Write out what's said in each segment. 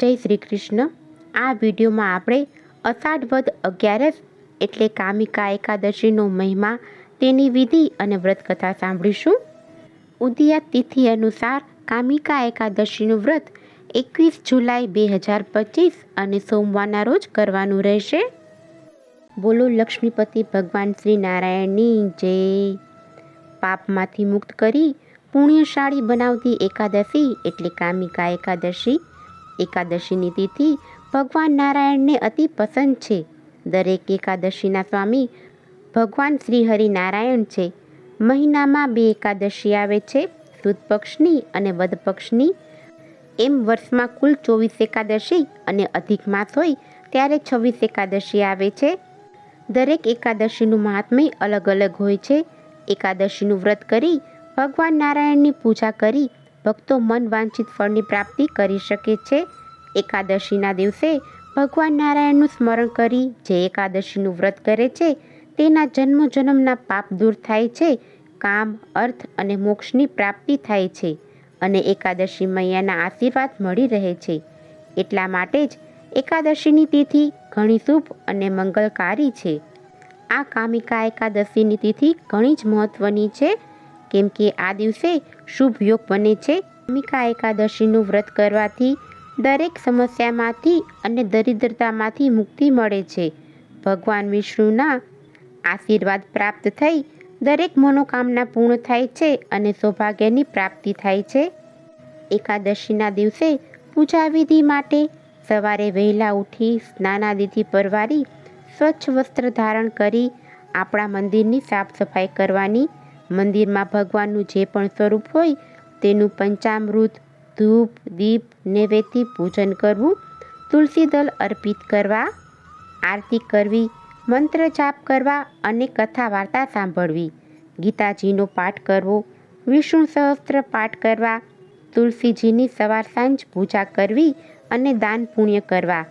જય શ્રી કૃષ્ણ. આ વિડીયોમાં આપણે અષાઢ વદ અગિયારસ એટલે કામિકા એકાદશીનો મહિમા, તેની વિધિ અને વ્રત કથા સાંભળીશું. ઉદિયા તિથિ અનુસાર કામિકા એકાદશીનું વ્રત એકવીસ જુલાઈ બે હજાર પચીસ અને સોમવારના રોજ કરવાનું રહેશે. બોલો લક્ષ્મીપતિ ભગવાન શ્રી નારાયણની જય. પાપમાંથી મુક્ત કરી પુણ્યશાળી બનાવતી એકાદશી એટલે કામિકા એકાદશી એકાદશીની તિથિ ભગવાન નારાયણને અતિ પસંદ છે. દરેક એકાદશીના સ્વામી ભગવાન શ્રી હરિનારાયણ છે. મહિનામાં બે એકાદશી આવે છે, સુદ પક્ષની અને વધ પક્ષની. એમ વર્ષમાં કુલ ચોવીસ એકાદશી અને અધિક માસ હોય ત્યારે છવ્વીસ એકાદશી આવે છે. દરેક એકાદશીનું મહાત્મ્ય અલગ અલગ હોય છે. એકાદશીનું વ્રત કરી ભગવાન નારાયણની પૂજા કરી ભક્તો મન વાંછિત ફળની પ્રાપ્તિ કરી શકે છે. એકાદશીના દિવસે ભગવાન નારાયણનું સ્મરણ કરી જે એકાદશીનું વ્રત કરે છે, તેના જન્મ જન્મના પાપ દૂર થાય છે, કામ, અર્થ અને મોક્ષની પ્રાપ્તિ થાય છે અને એકાદશી મૈયાના આશીર્વાદ મળી રહે છે. એટલા માટે જ એકાદશીની તિથિ ઘણી શુભ અને મંગલકારી છે. આ કામિકા એકાદશીની તિથિ ઘણી જ મહત્ત્વની છે કેમ કે આ દિવસે શુભ યોગ બને છે. ભૂમિકા એકાદશીનું વ્રત કરવાથી દરેક સમસ્યામાંથી અને દરિદ્રતામાંથી મુક્તિ મળે છે. ભગવાન વિષ્ણુના આશીર્વાદ પ્રાપ્ત થઈ દરેક મનોકામના પૂર્ણ થાય છે અને સૌભાગ્યની પ્રાપ્તિ થાય છે. એકાદશીના દિવસે પૂજા વિધિ માટે સવારે વહેલા ઉઠી સ્નાનાદિથી પરવારી સ્વચ્છ વસ્ત્ર ધારણ કરી આપણા મંદિરની સાફ સફાઈ કરવાની મંદિરમાં ભગવાનનું જે પણ સ્વરૂપ હોય, તેનું પંચામૃત, ધૂપ, દીપ, નૈવેદ્ય પૂજન કરવું તુલસી દલ અર્પિત કરવા, આરતી કરવી, મંત્ર જાપ કરવા અને કથા વાર્તા સાંભળવી, ગીતાજીનો પાઠ કરવો, વિષ્ણુ સહસ્ત્ર પાઠ કરવા, તુલસીજીની સવાર સાંજ પૂજા કરવી અને દાન પુણ્ય કરવા.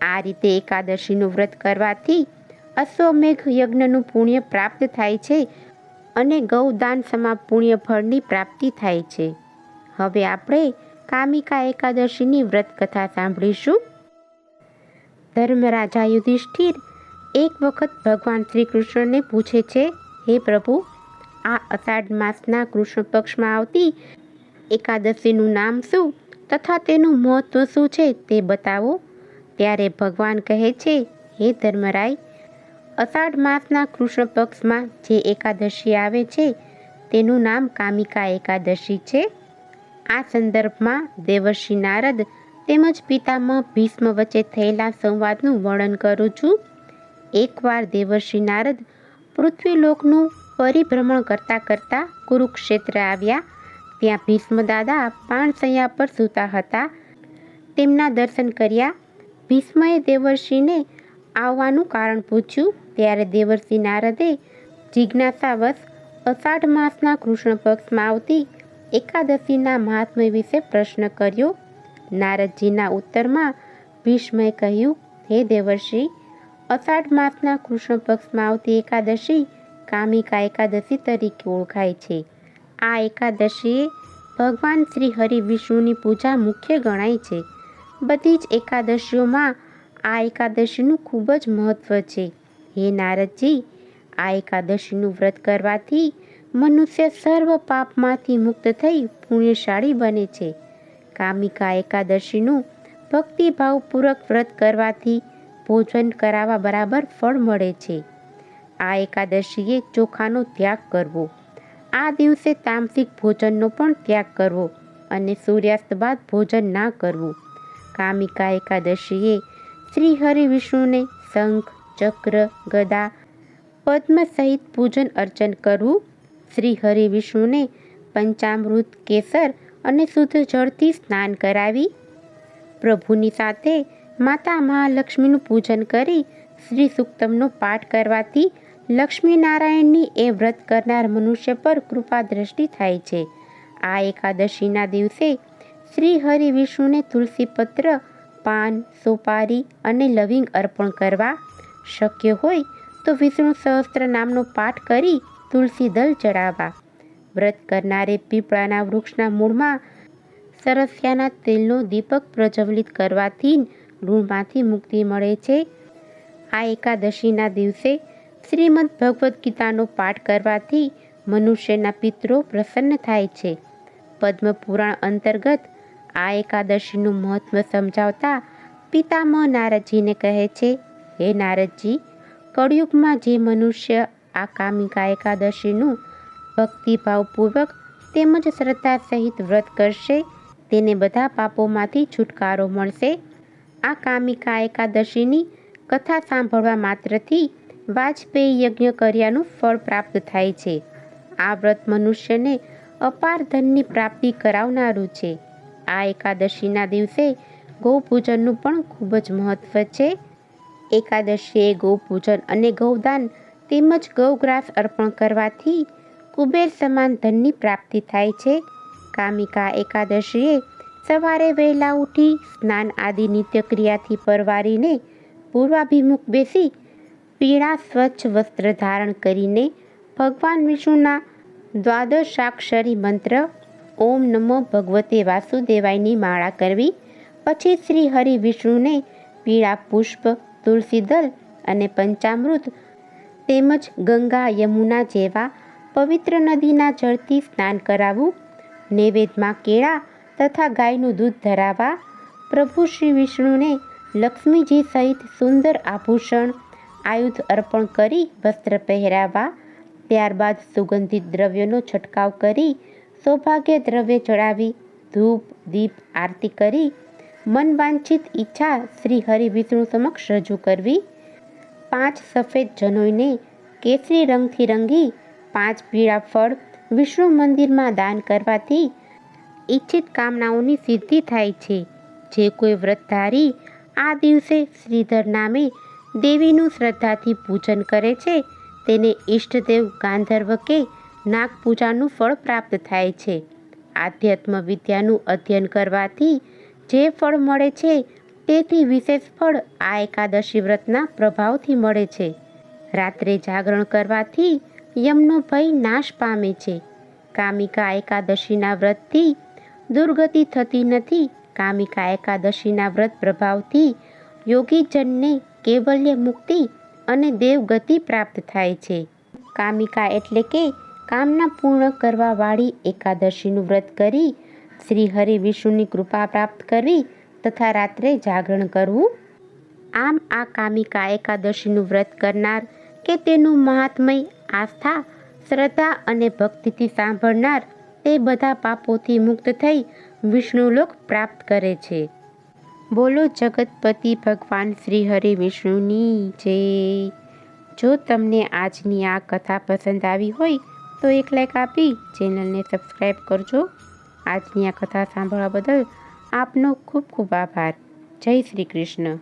આ રીતે એકાદશીનું વ્રત કરવાથી અશ્વમેઘ યજ્ઞનું પુણ્ય પ્રાપ્ત થાય છે અને ગૌદાન સમા પુણ્ય ફળની પ્રાપ્તિ થાય છે. હવે આપણે કામિકા એકાદશીની વ્રત કથા સાંભળીશું. ધર્મરાજા યુધિષ્ઠિર એક વખત ભગવાન શ્રી કૃષ્ણને પૂછે છે, હે પ્રભુ, આ અષાઢ માસના કૃષ્ણ પક્ષમાં આવતી એકાદશીનું નામ શું તથા તેનું મહત્ત્વ શું છે તે બતાવો. ત્યારે ભગવાન કહે છે, હે ધર્મરાય અષાઢ માસના કૃષ્ણ પક્ષમાં જે એકાદશી આવે છે, તેનું નામ કામિકા એકાદશી છે. આ સંદર્ભમાં દેવર્ષિ નારદ તેમજ પિતામહ ભીષ્મ વચ્ચે થયેલા સંવાદનું વર્ણન કરું છું. એકવાર દેવર્ષિ નારદ પૃથ્વીલોકનું પરિભ્રમણ કરતાં કરતાં કુરુક્ષેત્ર આવ્યા, ત્યાં ભીષ્મ દાદા પાણસૈયા પર સૂતા હતા. તેમના દર્શન કર્યા. ભીષ્મએ દેવર્ષિને આવવાનું કારણ પૂછ્યું. ત્યારે દેવર્ષિ નારદે જિજ્ઞાસાવશ અષાઢ માસના કૃષ્ણ પક્ષમાં આવતી એકાદશીના મહાત્મ્ય વિશે પ્રશ્ન કર્યો. નારદજીના ઉત્તરમાં ભીષ્મએ કહ્યું, હે દેવર્ષિ, અષાઢ માસના કૃષ્ણ પક્ષમાં આવતી એકાદશી કામિકા એકાદશી તરીકે ઓળખાય છે. આ એકાદશીએ ભગવાન શ્રી હરિ વિષ્ણુની પૂજા મુખ્ય ગણાય છે. બધી જ એકાદશીઓમાં આ એકાદશીનું ખૂબ જ મહત્ત્વ છે. હે નારદજી, આ એકાદશીનું વ્રત કરવાથી મનુષ્ય સર્વ પાપમાંથી મુક્ત થઈ પુણ્યશાળી બને છે. કામિકા એકાદશીનું ભક્તિભાવપૂર્વક વ્રત કરવાથી ભોજન કરાવવા બરાબર ફળ મળે છે. આ એકાદશીએ ચોખાનો ત્યાગ કરવો. આ દિવસે તામસિક ભોજનનો પણ ત્યાગ કરવો અને સૂર્યાસ્ત બાદ ભોજન ના કરવું. કામિકા એકાદશીએ શ્રી હરિ વિષ્ણુને શંખ ચક્ર, ગદા પદ્મ સહિત પૂજન અર્ચન કરવું, શ્રી હરિ વિષ્ણુને પંચામૃત કેસર અને શુદ્ધ જળથી સ્નાન કરાવી, પ્રભુની સાથે માતા મહાલક્ષ્મીનું પૂજન કરી શ્રી સુક્તમનો પાઠ કરવાથી લક્ષ્મીનારાયણની એ વ્રત કરનાર મનુષ્ય પર કૃપા દ્રષ્ટિ થાય છે. આ એકાદશીના દિવસે શ્રી હરિ વિષ્ણુને તુલસીપત્ર, પાન, સોપારી અને લવિંગ અર્પણ કરવા શક્ય હોય તો વિષ્ણુ સહસ્ત્ર નામનો પાઠ કરી તુલસી દલ ચડાવવા. વ્રત કરનારે પીપળાના વૃક્ષના મૂળમાં સરસ્યાના તેલનો દીપક પ્રજ્વલિત કરવાથી ઋણમાંથી મુક્તિ મળે છે. આ એકાદશીના દિવસે શ્રીમદ ભગવદ્ ગીતાનો પાઠ કરવાથી મનુષ્યના પિત્રો પ્રસન્ન થાય છે. પદ્મપુરાણ અંતર્ગત આ એકાદશીનું મહત્વ સમજાવતા પિતામહ નારદજીને કહે છે હે નારદજી, કળિયુગમાં જે મનુષ્ય આ કામિકા એકાદશીનું ભક્તિભાવપૂર્વક તેમજ શ્રદ્ધા સહિત વ્રત કરશે, તેને બધા પાપોમાંથી છુટકારો મળશે. આ કામિકા એકાદશીની કથા સાંભળવા માત્રથી વાજપેયી યજ્ઞ કર્યાનું ફળ પ્રાપ્ત થાય છે. આ વ્રત મનુષ્યને અપાર ધનની પ્રાપ્તિ કરાવનારું છે. આ એકાદશીના દિવસે ગૌપૂજનનું પણ ખૂબ જ મહત્વ છે. એકાદશીએ ગૌપૂજન અને ગૌદાન તેમજ ગૌગ્રાસ અર્પણ કરવાથી કુબેર સમાન ધનની પ્રાપ્તિ થાય છે. કામિકા એકાદશીએ સવારે વહેલા ઉઠી સ્નાન આદિ નિત્યક્રિયાથી પરવારીને પૂર્વાભિમુખ બેસી પીળા સ્વચ્છ વસ્ત્ર ધારણ કરીને ભગવાન વિષ્ણુના દ્વાદશાક્ષરી મંત્ર, ઓમ નમો ભગવતે વાસુદેવાયની માળા કરવી, પછી શ્રી હરિ વિષ્ણુને પીળા પુષ્પ તુલસીદલ અને પંચામૃત તેમજ ગંગા યમુના જેવા પવિત્ર નદીના જળથી સ્નાન કરાવવું, નૈવેદ્યમાં કેળા તથા ગાયનું દૂધ ધરાવવા, પ્રભુ શ્રી વિષ્ણુને લક્ષ્મીજી સહિત સુંદર આભૂષણ, આયુધ અર્પણ કરી વસ્ત્ર પહેરાવવા, ત્યારબાદ સુગંધિત દ્રવ્યોનો છંટકાવ કરી, સૌભાગ્ય દ્રવ્ય ચડાવી, ધૂપ, દીપ, આરતી કરી મન વાંછિત ઈચ્છા શ્રી હરિ વિષ્ણુ સમક્ષ રજૂ કરવી. પાંચ સફેદ જનોઈને કેસરી રંગથી રંગી, પાંચ પીળા ફળ વિષ્ણુ મંદિરમાં દાન કરવાથી ઈચ્છિત કામનાઓની સિદ્ધિ થાય છે. જે કોઈ વ્રતધારી આ દિવસે શ્રીધર નામે દેવીનું શ્રદ્ધાથી પૂજન કરે છે, તેને ઈષ્ટદેવ ગાંધર્વ કે નાગપૂજાનું ફળ પ્રાપ્ત થાય છે. આધ્યાત્મ વિદ્યાનું અધ્યયન કરવાથી જે ફળ મળે છે, તેથી વિશેષ ફળ આ એકાદશી વ્રતના પ્રભાવથી મળે છે. રાત્રે જાગરણ કરવાથી યમનો ભય નાશ પામે છે. કામિકા એકાદશીના વ્રતથી દુર્ગતિ થતી નથી. કામિકા એકાદશીના વ્રત પ્રભાવથી યોગીજનને કેવલ્ય મુક્તિ અને દેવગતિ પ્રાપ્ત થાય છે. કામિકા એટલે કે કામના પૂર્ણ કરવાવાળી એકાદશીનું વ્રત કરી શ્રી હરિ વિષ્ણુની કૃપા પ્રાપ્ત કરવી તથા રાત્રે જાગરણ કરવું. આમ આ કામિકા એકાદશીનું વ્રત કરનાર કે તેનું મહાત્મય આસ્થા, શ્રદ્ધા અને ભક્તિથી સાંભળનાર તે બધા પાપોથી મુક્ત થઈ વિષ્ણુલોક પ્રાપ્ત કરે છે. બોલો જગતપતિ ભગવાન શ્રી હરિ વિષ્ણુની જય. જો તમને આજની આ કથા પસંદ આવી હોય તો એક લાઈક આપી ચેનલને સબસ્ક્રાઈબ કરજો. આજની આ કથા સાંભળવા બદલ આપનો ખૂબ ખૂબ આભાર. જય શ્રી કૃષ્ણ.